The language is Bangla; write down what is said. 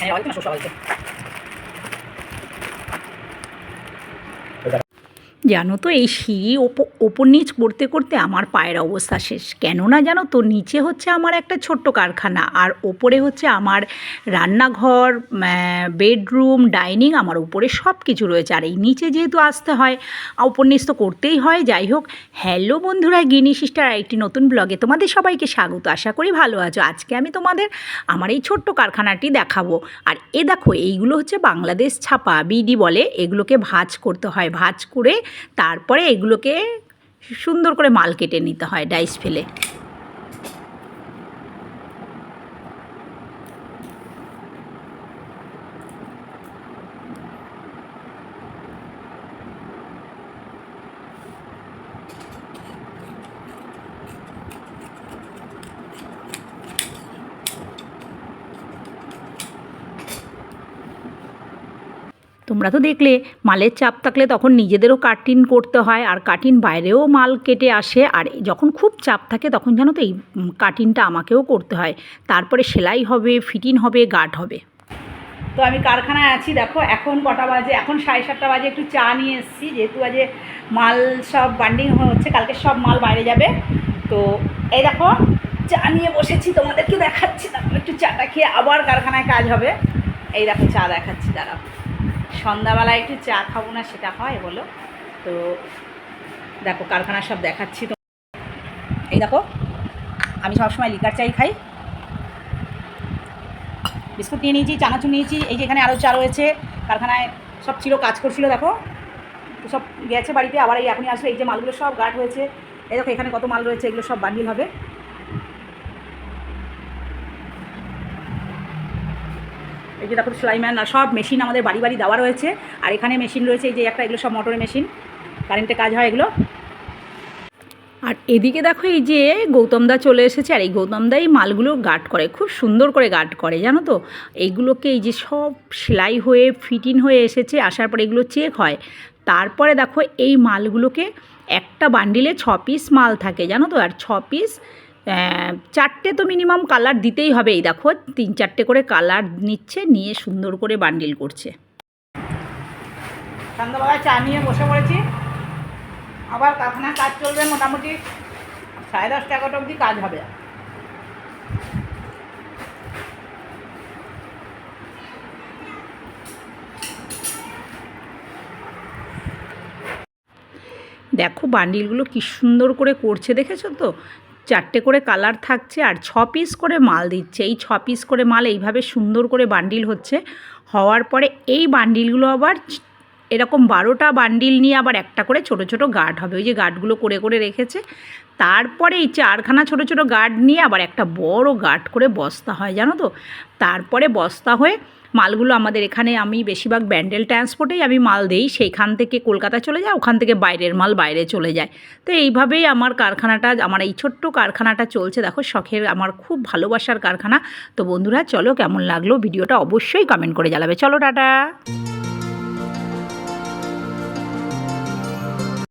Yang lain masuk. জানো তো, এই সিঁড়ি ওপ- ওপর নিচ করতে করতে আমার পায়ের অবস্থা শেষ। কেননা জানো তো, নিচে হচ্ছে আমার একটা ছোট্ট কারখানা আর ওপরে হচ্ছে আমার রান্নাঘর বেডরুম, ডাইনিং আমার উপরে সব কিছু রয়েছে। আর এই নিচে যেহেতু আসতে হয় ওপর নিচ তো করতেই হয়, যাই হোক। হ্যালো বন্ধুরা, গিনি সিস্টার একটি নতুন ব্লগে তোমাদের সবাইকে স্বাগত। আশা করি ভালো আছো। আজকে আমি তোমাদের আমার এই ছোট্ট কারখানাটি দেখাবো। আর এ দেখো, এইগুলো হচ্ছে বাংলাদেশ ছাপা বিডি বলে, এগুলোকে ভাঁজ করতে হয়। ভাঁজ করে তারপরে এগুলোকে সুন্দর করে মাল কেটে নিতে হয় ডাইস ফেলে। তোমরা তো দেখলে, মালের চাপ থাকলে তখন নিজেদেরও কাটিং করতে হয় আর কাটিং বাইরেও মাল কেটে আসে আর যখন খুব চাপ থাকে তখন জানো তো এই কাটিংটা আমাকেও করতে হয়। তারপরে সেলাই হবে ফিটিং হবে গার্ড হবে। তো আমি কারখানায় আছি, দেখো এখন কটা বাজে, এখন সাড়ে সাতটা বাজে, একটু চা নিয়ে এসেছি। যেহেতু আজকে মাল সব বান্ডিং হচ্ছে, কালকে সব মাল বাইরে যাবে। তো এই দেখো, চা নিয়ে বসেছি, তোমাদেরকে দেখাচ্ছি। তারপর একটু চাটা খেয়ে আবার কারখানায় কাজ হবে। এই দেখো, চা দেখাচ্ছি, দাঁড়াও। সন্ধ্যাবেলায় একটু চা খাব না, সেটা হয়, বলো। তো দেখো কারখানা সব দেখাচ্ছি তো। এই দেখো, আমি সবসময় লিকার চাই খাই। বিস্কুট নিয়ে নিয়েছি, চানাচুর নিয়েছি, এই যে এখানে আরও চা রয়েছে, কারখানায় সব ছিল, কাজ করছিল, দেখো। সব গেছে বাড়িতে, আবার এই এখনই আসলে, এই যে মালগুলো সব গাঢ় হয়েছে। এই দেখো, এখানে কত মাল রয়েছে, এগুলো সব বান্ডিল হবে। এই যে দেখো সেলাইম্যান আর সব মেশিন আমাদের বাড়ি বাড়ি দেওয়া রয়েছে। আর এখানে মেশিন রয়েছে, এই যে একটা, এগুলো সব মোটরের মেশিন কারেন্টে কাজ হয় এগুলো। আর এদিকে দেখো এই যে গৌতমদা চলে এসেছে, আর এই গৌতমদা এই মালগুলো গার্ড করে, খুব সুন্দর করে গার্ড করে, জানো তো? এইগুলোকে এই যে সব সেলাই হয়ে ফিটিং হয়ে এসেছে, আসার পরে এগুলো চেক হয়। তারপরে দেখো এই মালগুলোকে একটা বান্ডিলে ছ পিস মাল থাকে, জানো তো? আর ছ পিস চারটে তো মিনিমাম কালার দিতেই হবে। এই দেখো তিন চারটে করে কালার নিচ্ছে নিয়ে সুন্দর করে বান্ডিল করছে। সন্ধ্যাবেলায় চা নিয়ে বসে পড়েছি। আবার কারখানার কাজ চলবে মোটামুটি সাড়ে দশটা এগারোটা অবধি কাজ হবে। দেখো বান্ডিলগুলো কি সুন্দর করে করছে দেখেছ তো? চারটে করে কালার থাকছে আর ছ পিস করে মাল দিচ্ছে। এই ছ পিস করে মাল এইভাবে সুন্দর করে বান্ডিল হচ্ছে। হওয়ার পরে এই বান্ডিলগুলো আবার এরকম বারোটা বান্ডিল নিয়ে আবার একটা করে ছোট ছোট গার্ড হবে। ওই যে গার্ডগুলো করে করে রেখেছে। তারপরে এই চারখানা ছোট ছোট গার্ড নিয়ে আবার একটা বড় গার্ড করে বস্তা হয়, জানো তো? তারপরে বস্তা হয়ে মালগুলো আমাদের এখানে আমি বেশিরভাগ ব্যান্ডেল ট্রান্সপোর্টেই আমি মাল দেই। সেইখান থেকে কলকাতা চলে যায়, ওখান থেকে বাইরের মাল বাইরে চলে যায়। তো এইভাবেই আমার কারখানাটা, আমার এই ছোট্ট কারখানাটা চলছে। দেখো, শখের, আমার খুব ভালোবাসার কারখানা। তো বন্ধুরা, চলো কেমন লাগল? ভিডিওটা অবশ্যই কমেন্ট করে জ্বালাবে চলো, টাটা!